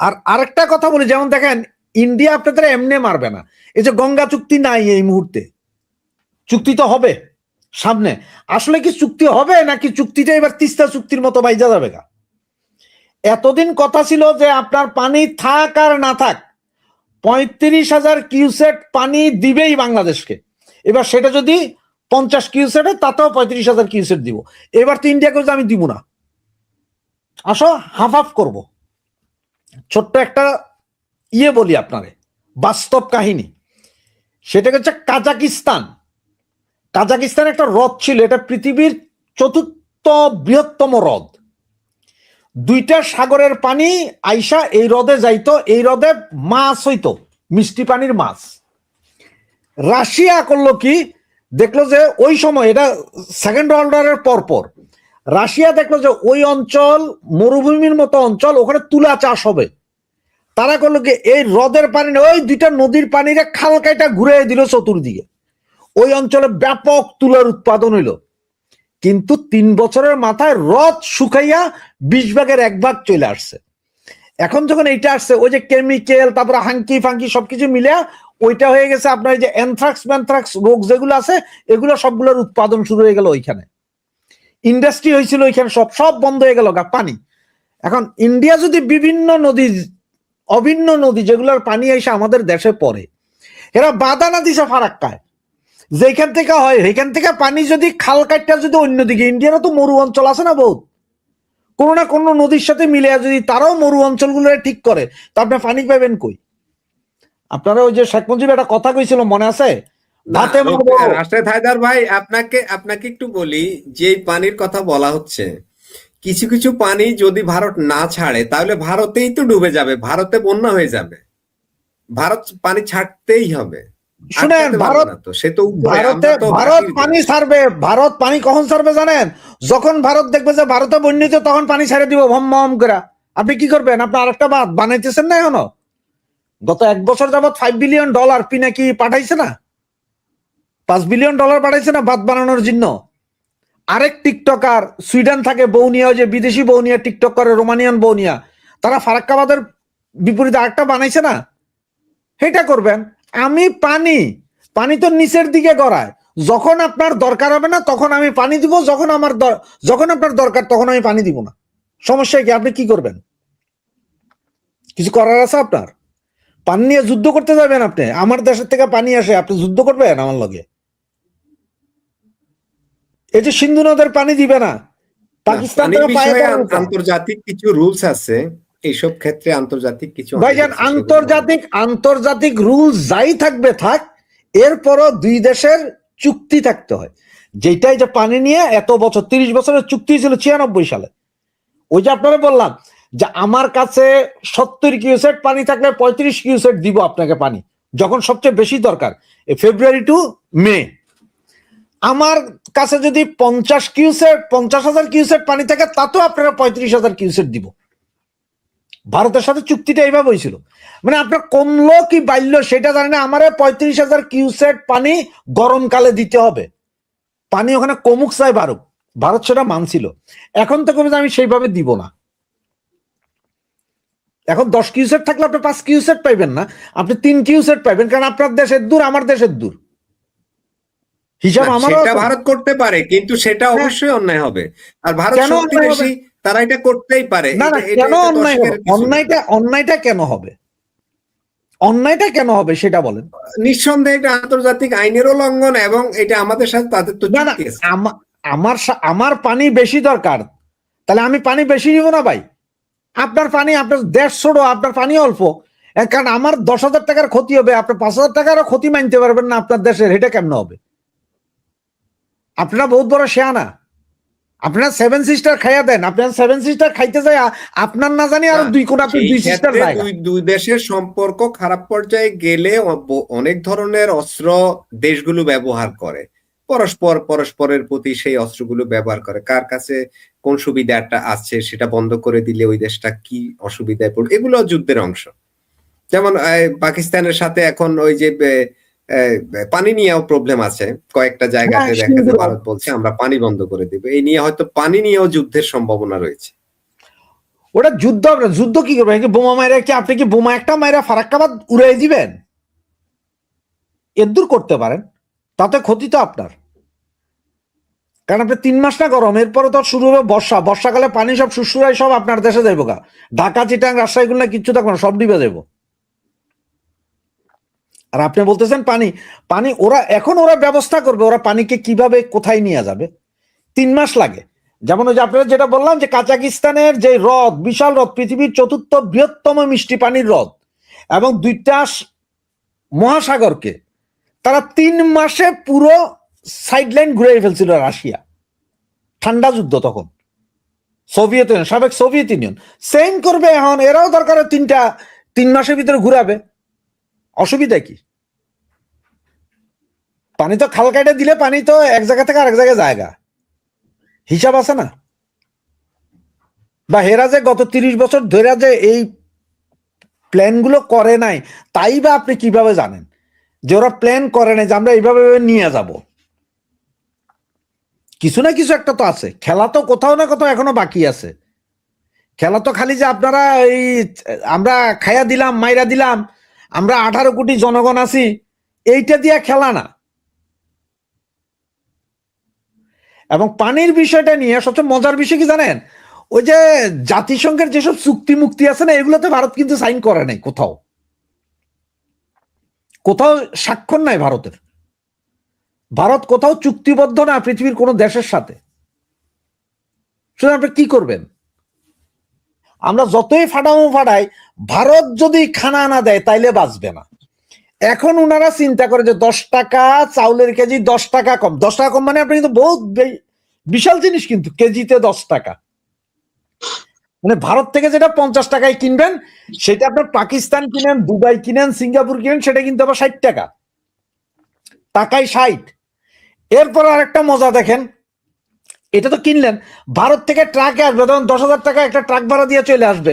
আর আরেকটা কথা বলি, যেমন দেখেন ইন্ডিয়া আপনাদের এমনি মারবে না। এই যে গঙ্গা চুক্তি নাই এই মুহূর্তে। চুক্তি তো হবে সামনে। আসলে কি চুক্তি হবে নাকি চুক্তিটা এবার তিস্তা চুক্তির মতো বাইজা যাবে গা? এতদিন কথা ছিল যে আপনার পানি থাক আর না থাক, পঁয়ত্রিশ হাজার কিউসেট পানি দিবেই বাংলাদেশকে। এবার সেটা যদি পঞ্চাশ কিউসেট তাতেও পঁয়ত্রিশ হাজার কিউসেট দিব। এবার তো ইন্ডিয়াকে আমি দিব না। আসো হাফ হাফ করব। ছোট্ট একটা ইয়ে বলি আপনারে, বাস্তব কাহিনী। সেটা হচ্ছে কাজাকিস্তান। কাজাকিস্তান একটা হ্রদ ছিল, এটা পৃথিবীর চতুর্থ বৃহত্তম হ্রদ। দুইটা সাগরের পানি আইসা এই হ্রদে যাইতো, এই হ্রদে মাছ হইতো, মিষ্টি পানির মাছ। রাশিয়া করল কি, দেখল যে ওই সময় এটা সেকেন্ড ওয়ার্ল্ড ওয়ারের পর পর রাশিয়া দেখল যে ওই অঞ্চল মরুভূমির মতো অঞ্চল, ওখানে তুলা চাষ হবে। তারা করল কি, এই হ্রদের পানি ওই দুইটা নদীর পানিরে খাল কাইটা ঘুরে দিল চতুর্দিকে। ওই অঞ্চলে ব্যাপক তুলার উৎপাদন হইল। কিন্তু তিন বছরের মাথায় হ্রদ শুকাইয়া বিশ ভাগের এক ভাগ চলে আসছে। এখন যখন এইটা আসছে, ওই যে কেমিক্যাল, তারপরে হাঙ্কি ফাঙ্কি সবকিছু মিলে ওইটা হয়ে গেছে আপনার যে অ্যানথ্রাক্স ম্যানথ্রাক্স রোগ যেগুলো আছে, এগুলো সবগুলোর উৎপাদন শুরু হয়ে গেল ওইখানে। ইন্ডাস্ট্রি হয়েছিল ওইখানে সব সব বন্ধ হয়ে গেল পানি। এখন ইন্ডিয়া যদি বিভিন্ন নদী, অভিন্ন নদী যেগুলোর পানি এসে আমাদের দেশে পড়ে, এরা বাধা না দিছে ফারাক্কায়। যেখান থেকে হয় সেখান থেকে পানি যদি খাল কাটটা যদি অন্যদিকে, ইন্ডিয়ারও তো মরু অঞ্চল আছে না বহুত। কোনো না কোনো নদীর সাথে মিলে যদি তারাও মরু অঞ্চলগুলো ঠিক করে, তা আপনি পানি পাবেন কই? আপনারা ওই যে শেখ মুজিব একটা কথা কইছিল, মনে আছে? হায়দার ভাই আপনাকে আপনাকে একটু বলি যে পানির কথা বলা হচ্ছে কিছু কিছু পানি যদি ভারত না ছাড়ে তাহলে ভারতেই তো ডুবে যাবে ভারতে বন্যা হয়ে যাবে। ভারত পানি ছাড়তেই হবে। শুনেন ভারত সে তো ভারতে ভারত পানি ছাড়বে ভারত পানি কখন ছাড়বে জানেন? যখন ভারত দেখবে যে ভারতে বন্যিত তখন পানি ছেড়ে দিব ভম ভম করে। আপনি কি করবেন? আপনি আরেকটা বাদ বানাইতেছেন না এখনও? গত এক বছর যাবত ফাইভ বিলিয়ন ডলার পিনাকি পাঠাইছে না? পাঁচ বিলিয়ন ডলার পাঠাইছে না বাদ বানানোর জন্য? আরেক টিকটকার, সুইডেন থাকে বৌনিয়া যে বিদেশি বৌনিয়া টিকটক করে, রোমানিয়ান বৌনিয়া তারা ফারাক্কাবাদের বিপরীতে আরেকটা বানাইছে না? সেটা করবেন। আমি পানি পানি তো নিচের দিকে গড়ায়। যখন আপনার দরকার হবে না, তখন আমি পানি দিব। যখন আমার যখন আপনার দরকার, তখন আমি পানি দিব না। সমস্যা কি? আপনি কি করবেন? কিছু করার আছে আপনার? পানি নিয়ে যুদ্ধ করতে যাবেন আপনি? আমার দেশের থেকে পানি আসে, আপনি যুদ্ধ করবেন আমার লগে? এই যে সিন্ধু নদের পানি দিবে না পাকিস্তান। আন্তর্জাতিক কিছু রুলস আছে এইসব ক্ষেত্রে আন্তর্জাতিক কিছু ভাইজান আন্তর্জাতিক আন্তর্জাতিক রুল যাই থাকবে থাক এরপরও দুই দেশের চুক্তি থাকতে হয়। যেটাই যে পানি নিয়ে এত বছর তিরিশ বছরের চুক্তি ছিল ছিয়ানব্বই সালে। ওই যে আপনারা বললাম যে আমার কাছে সত্তর কিউসেট পানি থাকলে পঁয়ত্রিশ কিউসেট দিব আপনাকে পানি যখন সবচেয়ে বেশি দরকার ফেব্রুয়ারি টু মে। আমার কাছে যদি পঞ্চাশ কিউসেট পঞ্চাশ হাজার কিউসেট পানি থাকে, তাতেও আপনারা পঁয়ত্রিশ হাজার কিউসেট দিব। ভারতের সাথে চুক্তিটা এইভাবে হয়েছিল। মানে আপনার কমলো কি বাড়লো সেটা জানি না, আমার পঁয়ত্রিশ হাজার কিউসেট পানি গরমকালে দিতে হবে। পানি ওখানে কমুক চাই বারুক ভারত সেটা মানছিল। এখন তো কমে আমি সেইভাবে দিব না। এখন দশ কিউসেট থাকলে আপনি পাঁচ কিউসেট পাইবেন না। আপনি তিন কিউসেট পাইবেন, কারণ আপনার দেশের দূর, আমার দেশের দূর। হিসাব না, আমারও সেটা ভারত করতে পারে কিন্তু সেটা অবশ্যই অন্যায় হবে। আর ভারত বেশি তারা এটা করতেই পারে। না কেন অন্যায় হবে? অন্যায়টা অন্যায়টা কেন হবে? অন্যায়টা কেন হবে সেটা বলেন। নিঃসন্দেহে এটা আন্তর্জাতিক আইনেরও লঙ্ঘন এবং এটা আমাদের সাথে তাদের তো না আমার আমার পানি বেশি দরকার। তাহলে আমি পানি বেশি নিব না ভাই? আপনার পানি আপনার দেড় ছোড়ো আপনার পানি অল্প। কারণ আমার দশ হাজার টাকার ক্ষতি হবে আপনার পাঁচ হাজার টাকারও ক্ষতি মানতে পারবেন না আপনার দেশের এটা কেমন হবে? আপনারা বহুত বড় শেয়ানা। আপনার সেভেন সিস্টার খাইয়া দেন আপনার সেভেন সিস্টার খাইতে যায় আপনার না জানি আর দুই আপনি দুই সিস্টার দুই দুই দেশের সম্পর্ক খারাপ পর্যায়ে গেলে অনেক ধরনের অস্ত্র দেশগুলো ব্যবহার করে। পরস্পর পরস্পরের প্রতি সেই অস্ত্রগুলো ব্যবহার করে। কার কাছে কোন সুবিধাটা আছে সেটা বন্ধ করে দিলে ওই দেশটা কি অসুবিধায় পড়বে? এগুলো যুদ্ধের অংশ। যেমন পাকিস্তানের সাথে এখন ওই যে পানি নিয়েও প্রবলেম আছে কয়েকটা জায়গাতে হ্যাঁ, দেখা ভারত বলছে আমরা পানি বন্ধ করে দিব এই নিয়ে হয়তো পানি নিয়েও যুদ্ধের সম্ভাবনা রয়েছে ওটা যুদ্ধ যুদ্ধ কি করবে কি বোমা মাইরা কি আপনি কি বোমা একটা মাইরা ফারাক্কাবাদ উড়াই দিবেন এদূর করতে পারেন তাতে ক্ষতি তো আপনার কারণ আপনি তিন মাস না গরম এরপরে তো শুরু হবে বর্ষা বর্ষাকালে পানি সব শুশুরাই সব আপনার দেশে যাইব গা ঢাকা চিটাং রাজশাহী গুলো কিচ্ছু থাকবে না সব ডিবে যাইব আর আপনি বলতেছেন পানি পানি ওরা, এখন ওরা ব্যবস্থা করবে, ওরা পানিকে কীভাবে কোথায় নিয়ে যাবে? তিন মাস লাগে। যেমন ওই যে আপনারা যেটা বললাম যে কাজাকিস্তানের যে হ্রদ, বিশাল হ্রদ, পৃথিবীর চতুর্থ বৃহত্তম মিষ্টি পানির হ্রদ, এবং দুইটা মহাসাগরকে, তারা তিন মাসে পুরো সাইডলাইন ঘুরে ফেলছিল রাশিয়া। ঠান্ডা যুদ্ধ তখন। সোভিয়েত ইউনিয়ন, সাবেক সোভিয়েত ইউনিয়ন। সেম করবে এখন, এরাও দরকার তিনটা, তিন মাসের ভিতরে ঘুরাবে। অসুবিধা কি? পানি তো খাল কাটে দিলে পানি তো এক জায়গা থেকে আরেক জায়গায় জায়গা হিসাব আছে না? বা হেরা যে গত তিরিশ বছর ধরে যে এই প্ল্যানগুলো করে নাই, তাই বা আপনি কীভাবে জানেন? যে ওরা প্ল্যান করে নাই যে আমরা এইভাবে নিয়ে যাব। কিছু না কিছু একটা তো আছে। খেলা তো কোথাও না কোথাও এখনও বাকি আছে। খেলা তো খালি যে আপনারা এই আমরা খাইয়া দিলাম, মাইরা দিলাম আমরা আঠারো কোটি জনগণ আছি, এইটা দিয়া খেলা না। এবং পানির বিষয়টা নিয়ে সবচেয়ে মজার বিষয় কি জানেন? ওই যে জাতিসংঘের যেসব চুক্তি মুক্তি আছে না, এগুলোতে ভারত কিন্তু সাইন করে নাই কোথাও। কোথাও স্বাক্ষর নাই ভারতের। ভারত কোথাও চুক্তিবদ্ধ না পৃথিবীর কোনো দেশের সাথে। সুতরাং আপনি কি করবেন? আমরা যতই ফাটামো ফাটাই, ভারত যদি খানা না দেয়, তাইলে বাঁচবে না। এখন ওনারা চিন্তা করে যে দশ টাকা চাউলের কেজি দশ টাকা কম। দশ টাকা কম মানে আপনি কিন্তু বহুত বিশাল জিনিস কিন্তু, কেজিতে দশ টাকা। মানে ভারত থেকে যেটা পঞ্চাশ টাকায় কিনবেন, সেটা আপনার পাকিস্তান কিনেন, দুবাই কিনেন, সিঙ্গাপুর কিনেন, সেটা কিন্তু আবার ষাট টাকা। টাকায় ষাট। এরপর আরেকটা মজা দেখেন এটা তো কিনলেন। ভারত থেকে ট্রাকে আসবে তখন দশ হাজার টাকা একটা ট্রাক ভাড়া দিয়ে চলে আসবে।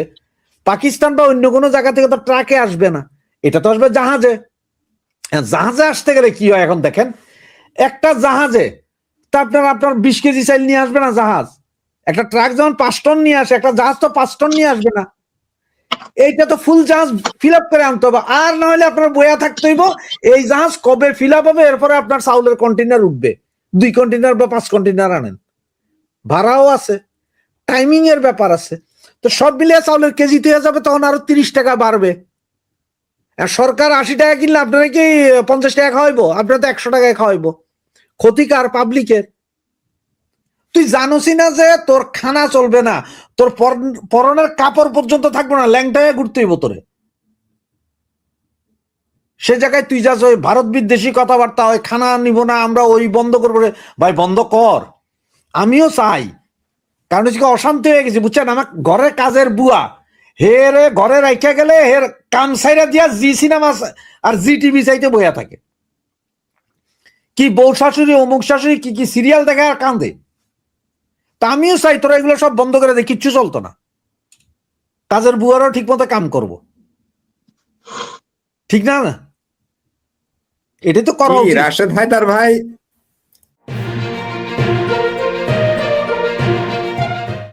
পাকিস্তান বা অন্য কোনো জায়গা থেকে তো ট্রাকে আসবে না। এটা তো আসবে জাহাজে। হ্যাঁ, জাহাজে আসতে গেলে কি হয় এখন দেখেন? একটা জাহাজে তা আপনার আপনার বিশ কেজি চাইল নিয়ে আসবে না জাহাজ। একটা ট্রাক যেমন পাঁচ টন নিয়ে আসে একটা জাহাজ তো পাঁচ টন নিয়ে আসবে না। এইটা তো ফুল জাহাজ ফিল আপ করে আনতে হবে। আর না হলে আপনার বয়া থাকতে হইব এই জাহাজ কবে ফিল আপ হবে এরপরে আপনার চাউলের কন্টেনার উঠবে। দুই কন্টেনার বা পাঁচ কন্টেনার আনেন। ভাড়াও আছে টাইমিং এর ব্যাপার আছে। তো সব মিলিয়ে চাউলের কেজি হয়ে যাবে তখন আরও তিরিশ টাকা বাড়বে। সরকার আশি টাকা কিনলে আপনারা কি পঞ্চাশ টাকা খাওয়াইবো? আপনারা তো একশো টাকায় খাওয়াইবো। ক্ষতিকার পাবলিকের তুই জানোসি না যে তোর খানা চলবে না, তোর পর- পরনের কাপড় পর্যন্ত থাকবে না, ল্যাংটায় ঘুরতে হইব তোরে। সে জায়গায় তুই যাস ওই ভারত বিদ্বেষী কথাবার্তা হয়, খানা নিব না, আমরা ওই বন্ধ করব। ভাই, বন্ধ কর। আমিও চাই। কারণ হচ্ছে অশান্তি হয়ে গেছে বুঝছেন? আমার ঘরের কাজের বুয়া হে রে ঘরে রাইখা গেলে হের কাম সাইরা দিয়া জি সিনেমা আর জি টিভি চাইতে বইয়া থাকে। কি বউ শাশুড়ি অমুক শাশুড়ি কি কি সিরিয়াল দেখে আর কান্দে? তা আমিও চাই তোরা এগুলো সব বন্ধ করে দে কিচ্ছু চলতো না। কাজের বুয়ারও ঠিক মতো কাম করব। ঠিক না? না এটাই তো করা। রাশেদ হায়দার ভাই?